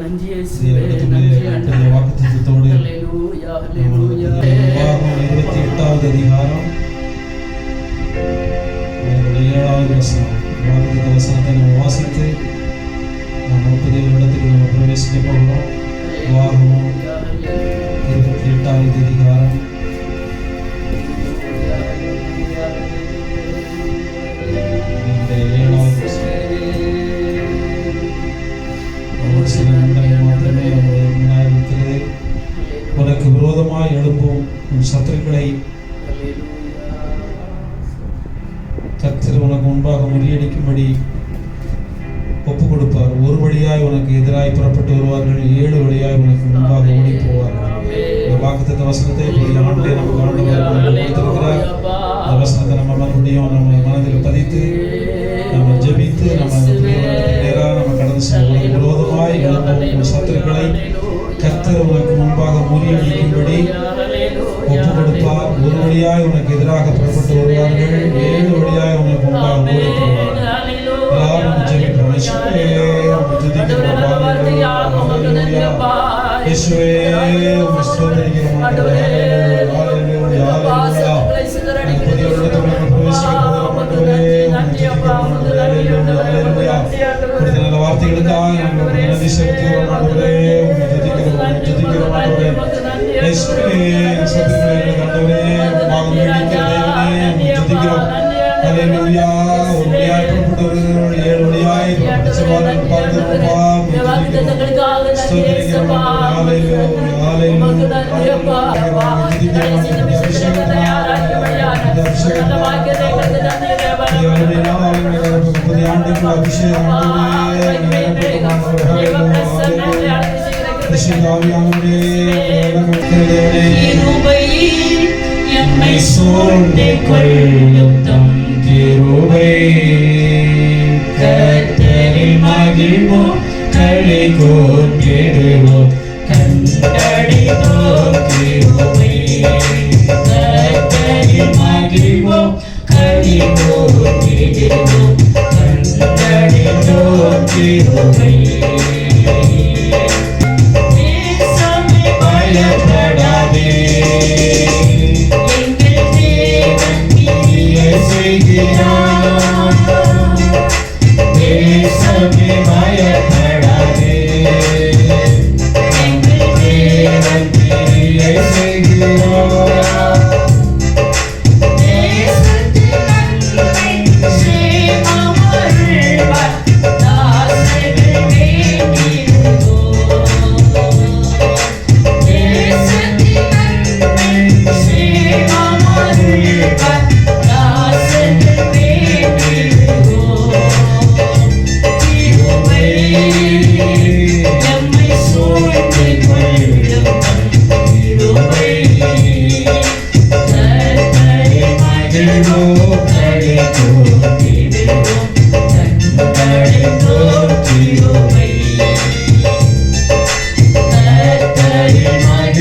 நன்றியை சமுத்திரத்தை உனக்கு முன்பாக முறியடிக்கும்படி ஒப்பு கொடுப்பார் ஒரு வழியாய் உனக்கு எதிராக புறப்பட்டு வருவார்கள் ஏழு வழியாய் உனக்கு முன்பாக ஓடி போவார்கள் இந்த வாக்குத்த வசனத்தை ஆண்டே நமக்கு கொடுத்திருக்கிறார். அந்த வசனத்தை நம்ம மறுபடியும் நம்ம மனதில் பதித்து நம்ம ஜபித்து நம்ம நேராக நம்ம கடந்து செல்வோம். விரோதமாய் சத்துருக்களை கர்த்தர் உனக்கு முன்பாக முறியடிக்கும்படி ஒப்பு கொடுப்பார் ஒரு வழியாய் உனக்கு எதிராக புறப்பட்டு வருவார்கள் ஏழு வழியாய் உனக்கு യേശുവേ അമൃതി യേശുവേ என்னை சோழ்ந்தே கொள்ளும் தம் திருவை மகிழ்வோம் களை கோட்டிடுவோம் கண்டடி நோக்கிவோமே கத்தரி மகிழ்வோம் களி கோட்டிடுவோம் கண்டடி நோக்கிவோமே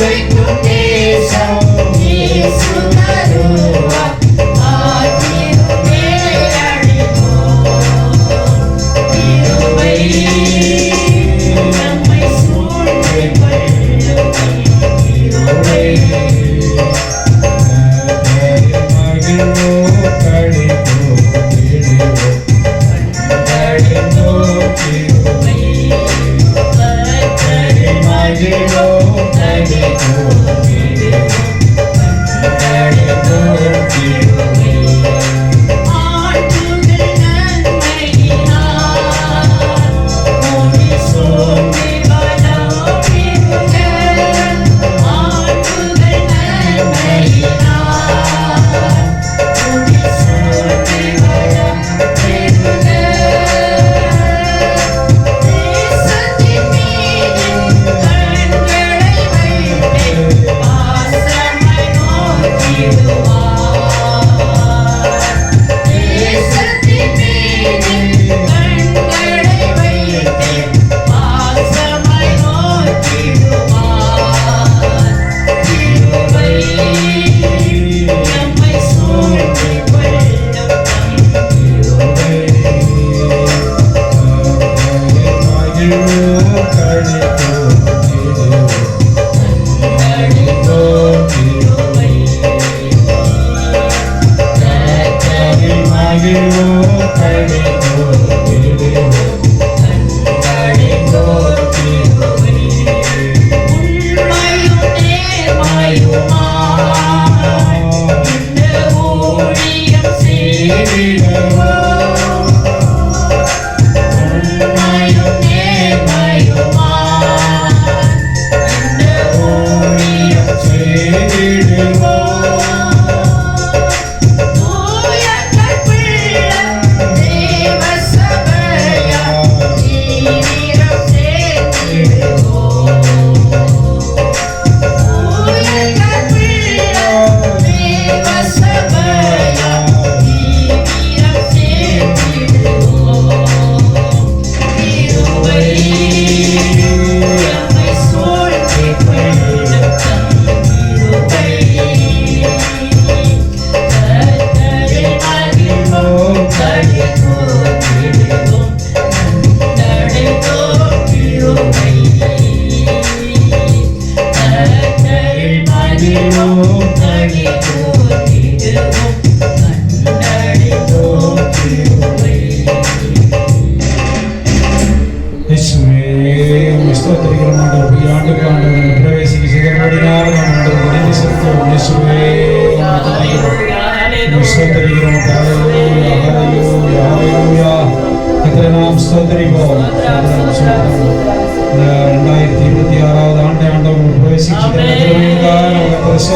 వైపు దేశం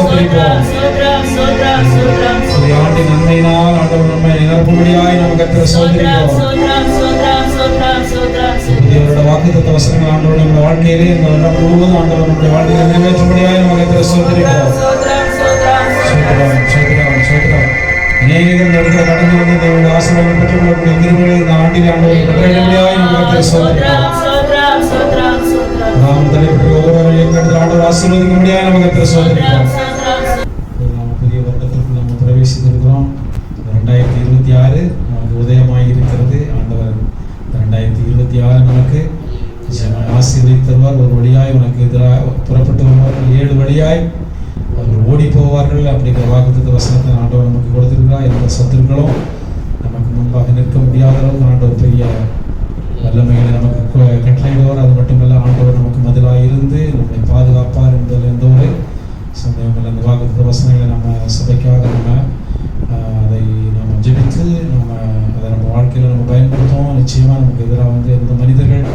ஸ்தோத்திரிப்போம். இந்த ஆண்டின் நன்மையினால் ஆண்டவர் நம்மை நிரப்பும்படியாய் நாம் கர்த்தரை ஸ்தோத்திரிப்போம். புதியவரோட வாக்குத்தத்த வசனங்கள் ஆண்டவர் நம்முடைய வாழ்க்கையிலே இந்த வருடம் முழுவதும் ஆண்டவர் நம்முடைய வாழ்க்கையை நிறைவேற்றும்படியாய் நம்ம கர்த்தரை ஸ்தோத்திரிப்போம். சோத்திரம், சோத்திரம், சோத்திரம். அநேகர் நடக்கிற கடந்து வந்து தேவனுடைய ஆசீர்வாதம் பெற்றுக் கொள்ளக்கூடிய கிருபைகளை இந்த ஆண்டில் ஆண்டவர் பெற்றுக்கொள்ளும்படியாய் நம்ம கர்த்தரை ஸ்தோத்திரிப்போம். நாம் தலைப்பட்ட ஒவ்வொருவரையும் கருத்து ஆண்டவர் ஆசீர்வதிக்கும்படியாய் நம்ம கர்த்தரை ஸ்தோத்திரிப்போம். இப்போது நாம் புதிய வருடத்திற்கு நம்ம பிரவேசித்திருக்கிறோம். ரெண்டாயிரத்தி இருபத்தி ஆறு நமக்கு உதயமாகி இருக்கிறது ஆண்டவர் ரெண்டாயிரத்தி இருபத்தி ஆறு நமக்கு ஆசீர்வதித்து தருவார் ஒரு வழியாய் உனக்கு எதிராக புறப்பட்டு வருவார்கள். ஏழு வழியாய் அவர்கள் ஓடி போவார்கள். அப்படிங்கிற வாக்குத்தத்த வசனத்தை ஆண்டவர் நமக்கு கொடுத்திருக்கிறார். எந்த சத்துருக்களும் நமக்கு முன்பாக நிற்க முடியாத அளவுக்கு ஆண்டவர் பெரிய வல்லமைகளை நமக்கு கட்டளையிடுவார். அது மட்டுமல்ல ஆண்டவர் நமக்கு மதிலாக இருந்து நம்மை பாதுகாப்பார் என்பதில் எந்த ஒரு சந்தேகங்கள் அந்த வாக்குத்த வசனங்களை நம்ம சபைக்காக நம்ம அதை நம்ம ஜெபித்து நம்ம அதை நம்ம வாழ்க்கையில் நம்ம பயன்படுத்துவோம். நிச்சயமாக நமக்கு எதிராக வந்து எந்த மனிதர்கள்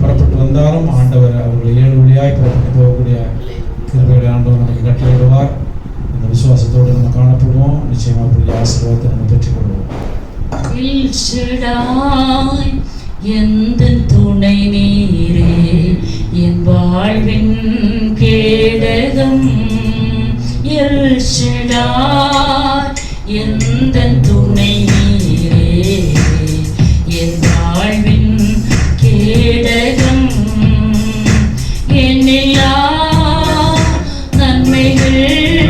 புறப்பட்டு வந்தாலும் ஆண்டவர் அவர்களை ஏழு வழியாய் புறப்பட்டு போகக்கூடிய கிருபைகளை ஆண்டவர் நமக்கு கட்டளையிடுவார். இந்த விசுவாசத்தோடு நம்ம காணப்படுவோம். நிச்சயமாக பெரிய ஆசீர்வாதத்தை நம்ம பெற்றுக்கொள்வோம். எந்த துணை நீரே? என் வாழ்வின் கேடகம் எல் ஷடாய் துணை நீரே? என் வாழ்வின் கேடகம் என்னையா நன்மைகள்